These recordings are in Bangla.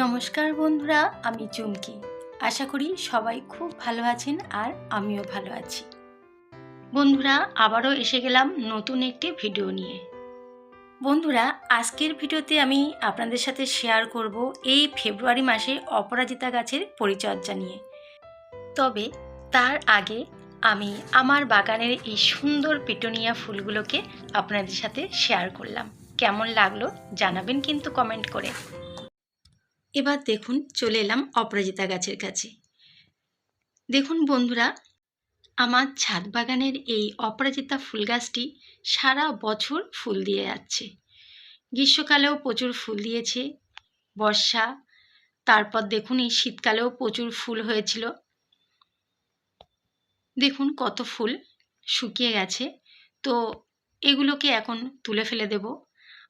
নমস্কার বন্ধুরা, আমি চুমকি। আশা করি সবাই খুব ভালো আছেন আর আমিও ভালো আছি। বন্ধুরা, আবারও এসে গেলাম নতুন একটি ভিডিও নিয়ে। বন্ধুরা, আজকের ভিডিওতে আমি আপনাদের সাথে শেয়ার করব এই ফেব্রুয়ারি মাসে অপরাজিতা গাছের পরিচর্যা নিয়ে। তবে তার আগে আমি আমার বাগানের এই সুন্দর পিটোনিয়া ফুলগুলোকে আপনাদের সাথে শেয়ার করলাম। কেমন লাগল জানাবেন কিন্তু কমেন্ট করে। এবার দেখুন, চলে এলাম অপরাজিতা গাছের কাছে। দেখুন বন্ধুরা, আমার ছাদ বাগানের এই অপরাজিতা ফুল গাছটি সারা বছর ফুল দিয়ে যাচ্ছে। গ্রীষ্মকালেও প্রচুর ফুল দিয়েছে, বর্ষা, তারপর দেখুন এই শীতকালেও প্রচুর ফুল হয়েছিল। দেখুন কত ফুল শুকিয়ে গেছে, তো এগুলোকে এখন তুলে ফেলে দেব।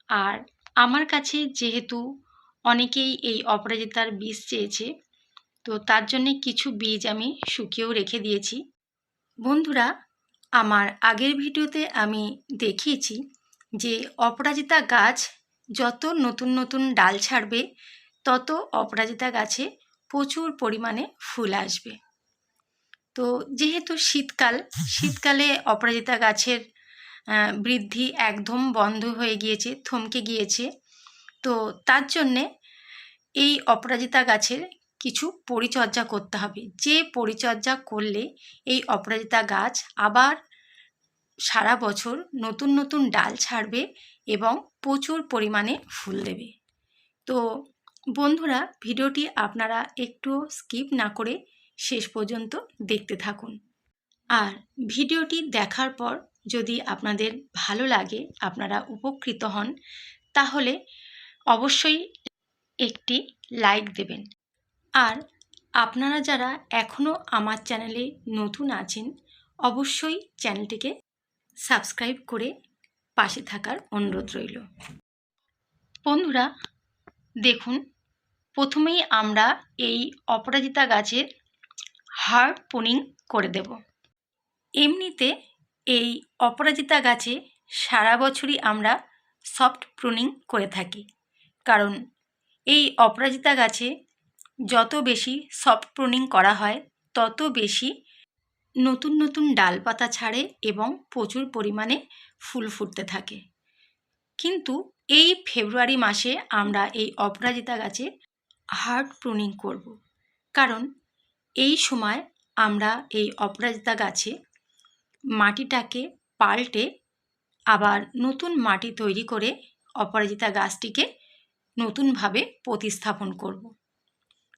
আর আমার কাছে যেহেতু অনেকেই এই অপরাজিতার বীজ চেয়েছে। তো তার জন্যে কিছু বীজ আমি শুকিয়েও রেখে দিয়েছি। বন্ধুরা, আমার আগের ভিডিওতে আমি দেখিয়েছি যে অপরাজিতা গাছ যত নতুন নতুন ডাল ছাড়বে, তত অপরাজিতা গাছে প্রচুর পরিমাণে ফুল আসবে। তো যেহেতু শীতকাল, শীতকালে অপরাজিতা গাছের বৃদ্ধি একদম বন্ধ হয়ে গিয়েছে, থমকে গিয়েছে তো তার জন্যে এই অপরাজিতা গাছের কিছু পরিচর্যা করতে হবে। যে পরিচর্যা করলে এই অপরাজিতা গাছ আবার সারা বছর নতুন নতুন ডাল ছাড়বে এবং প্রচুর পরিমাণে ফুল দেবে। তো বন্ধুরা, ভিডিওটি আপনারা একটু স্কিপ না করে শেষ পর্যন্ত দেখতে থাকুন। আর ভিডিওটি দেখার পর যদি আপনাদের ভালো লাগে, আপনারা উপকৃত হন, তাহলে অবশ্যই একটি লাইক দেবেন। আর আপনারা যারা এখনও আমার চ্যানেলে নতুন আছেন, অবশ্যই চ্যানেলটিকে সাবস্ক্রাইব করে পাশে থাকার অনুরোধ রইল। বন্ধুরা, দেখুন, প্রথমেই আমরা এই অপরাজিতা গাছের হার্ড পুনিং করে দেব। এমনিতে এই অপরাজিতা গাছে সারা বছরই আমরা সফট প্রুনিং করে থাকি। কারণ এই অপরাজিতা গাছে যত বেশি সফট প্রুনিং করা হয়, তত বেশি নতুন নতুন ডালপাতা ছাড়ে এবং প্রচুর পরিমাণে ফুল ফুটতে থাকে। কিন্তু এই ফেব্রুয়ারি মাসে আমরা এই অপরাজিতা গাছে হার্ড প্রুনিং করব। কারণ এই সময় আমরা এই অপরাজিতা গাছে মাটিটাকে পাল্টে আবার নতুন মাটি তৈরি করে অপরাজিতা গাছটিকে নতুনভাবে প্রতিস্থাপন করব।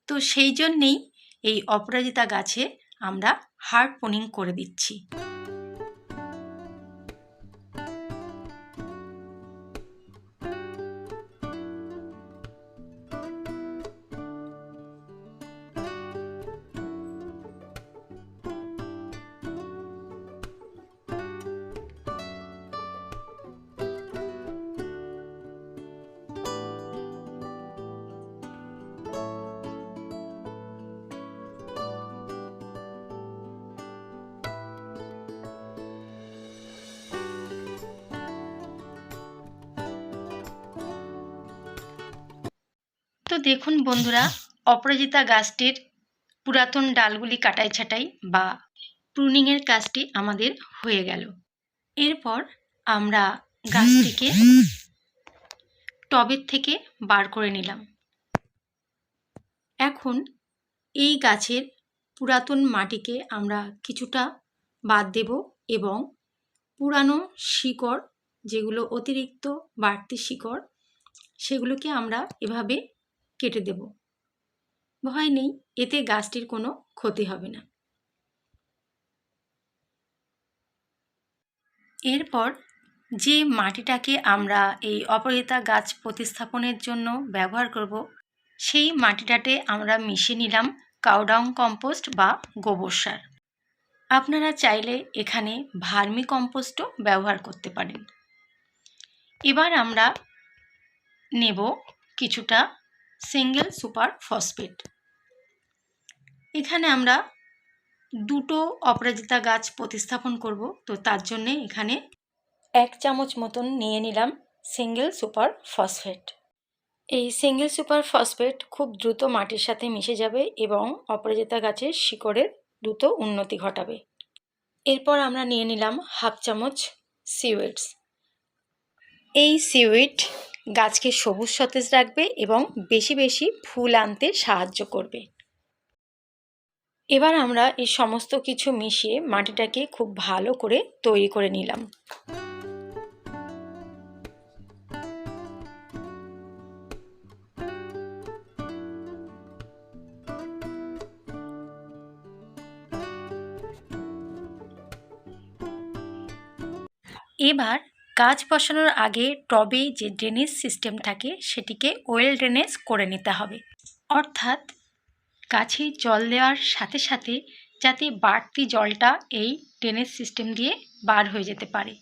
তো সেই জন্যেই এই অপরাজিতা গাছে আমরা হার্ড পোনিং করে দিচ্ছি। তো দেখুন বন্ধুরা, অপরাজিতা গাছটির পুরাতন ডালগুলি কাটাই ছাটাই বা প্রুনিংয়ের কাজটি আমাদের হয়ে গেল। এরপর আমরা গাছটিকে টবের থেকে বার করে নিলাম। এখন এই গাছের পুরাতন মাটিকে আমরা কিছুটা বাদ দেব এবং পুরানো শিকড়, যেগুলো অতিরিক্ত বাড়তি শিকড়, সেগুলোকে আমরা এভাবে কেটে দেব। ভয় নেই, এতে গাছটির কোনো ক্ষতি হবে না। এরপর যে মাটিটাকে আমরা এই অপরাজিতা গাছ প্রতিস্থাপনের জন্য ব্যবহার করব, সেই মাটিটাতে আমরা মিশিয়ে নিলাম কাউডাং কম্পোস্ট বা গোবর সার। আপনারা চাইলে এখানে ভার্মি কম্পোস্টও ব্যবহার করতে পারেন। এবার আমরা নেব কিছুটা সিঙ্গেল সুপার ফসফেট এখানে আমরা দুটো অপরাজিতা গাছ প্রতিস্থাপন করব, তো তার জন্যে এখানে এক চামচ মতন নিয়ে নিলাম সিঙ্গেল সুপার ফসফেট এই সিঙ্গেল সুপার ফসফেট খুব দ্রুত মাটির সাথে মিশে যাবে এবং অপরাজিতা গাছের শিকড়ের দ্রুত উন্নতি ঘটাবে। এরপর আমরা নিয়ে নিলাম হাফ চামচ সিউইডস। এই সিউইড গাছকে সবুজ সতেজ রাখবে এবং বেশি বেশি ফুল আনতে সাহায্য করবে। এবার আমরা এই সমস্ত কিছু মিশিয়ে মাটিটাকে খুব ভালো করে তৈরি করে নিলাম। এবার গাছ বসানোর আগে টবে যে ড্রেনেজ সিস্টেম থাকে, সেটিকে ওয়েল ড্রেনেজ করে নিতে হবে। অর্থাৎ গাছে জল দেওয়ার সাথে সাথে যাতে বাড়তি জলটা এই ড্রেনেজ সিস্টেম দিয়ে বার হয়ে যেতে পারে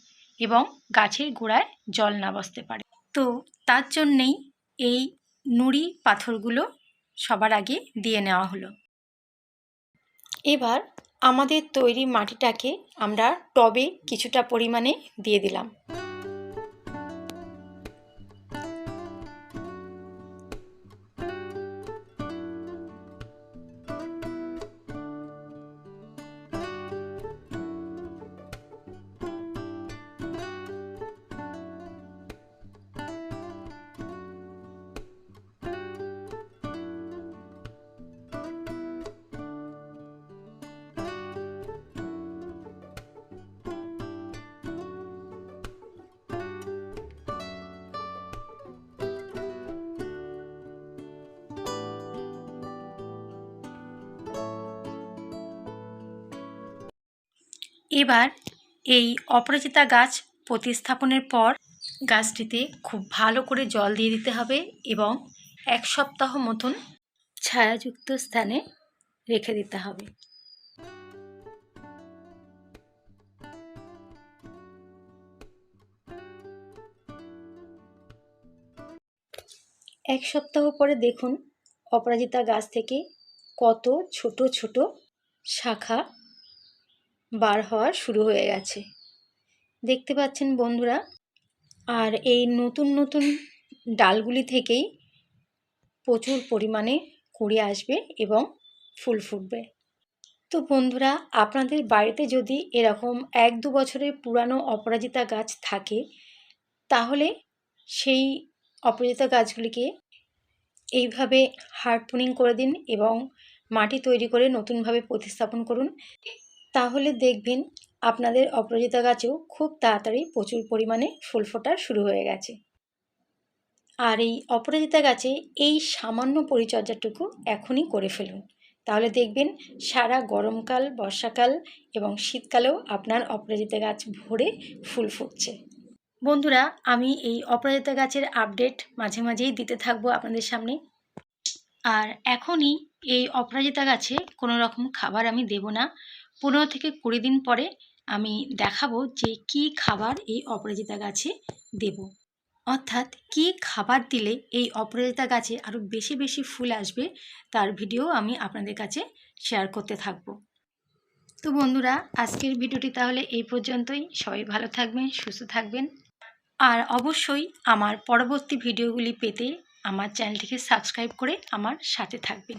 এবং গাছের গোড়ায় জল না বসতে পারে। তো তার জন্যেই এই নুড়ি পাথরগুলো সবার আগে দিয়ে নেওয়া হলো। এবার আমাদের তৈরি মাটিটাকে আমরা টবে কিছুটা পরিমাণে দিয়ে দিলাম। এবার এই অপরাজিতা গাছ প্রতিস্থাপনের পর গাছটিতে খুব ভালো করে জল দিয়ে দিতে হবে এবং এক সপ্তাহ মতন ছায়াযুক্ত স্থানে রেখে দিতে হবে। এক সপ্তাহ পরে দেখুন অপরাজিতা গাছ থেকে কত ছোট ছোট শাখা বার হওয়া শুরু হয়ে গেছে। দেখতে পাচ্ছেন বন্ধুরা, আর এই নতুন নতুন ডালগুলি থেকেই প্রচুর পরিমাণে কুড়ি আসবে এবং ফুল ফুটবে। তো বন্ধুরা, আপনাদের বাড়িতে যদি এরকম এক দু বছরের পুরানো অপরাজিতা গাছ থাকে, তাহলে সেই অপরাজিতা গাছগুলিকে এইভাবে হার্ডপুনিং করে দিন এবং মাটি তৈরি করে নতুনভাবে প্রতিস্থাপন করুন। তাহলে দেখবেন আপনাদের অপরাজিতা গাছেও খুব তাড়াতাড়ি প্রচুর পরিমাণে ফুল ফোটা শুরু হয়ে গেছে। আর এই অপরাজিতা গাছে এই সামান্য পরিচর্যাটুকু এখনই করে ফেলুন। তাহলে দেখবেন সারা গরমকাল, বর্ষাকাল এবং শীতকালেও আপনার অপরাজিতা গাছ ভরে ফুল ফুটছে। বন্ধুরা, আমি এই অপরাজিতা গাছের আপডেট মাঝে মাঝেই দিতে থাকব আপনাদের সামনে। আর এখনই এই অপরাজিতা গাছে কোনো রকম খাবার আমি দেব না। পনেরো থেকে কুড়ি দিন পরে আমি দেখাবো যে কি খাবার এই অপরাজিতা গাছে দেব। অর্থাৎ কি খাবার দিলে এই অপরাজিতা গাছে আরও বেশি বেশি ফুল আসবে তার ভিডিও আমি আপনাদের কাছে শেয়ার করতে থাকব। তো বন্ধুরা, আজকের ভিডিওটি তাহলে এই পর্যন্তই। সবাই ভালো থাকবেন, সুস্থ থাকবেন। আর অবশ্যই আমার পরবর্তী ভিডিওগুলি পেতে আমার চ্যানেলটিকে সাবস্ক্রাইব করে আমার সাথে থাকবেন।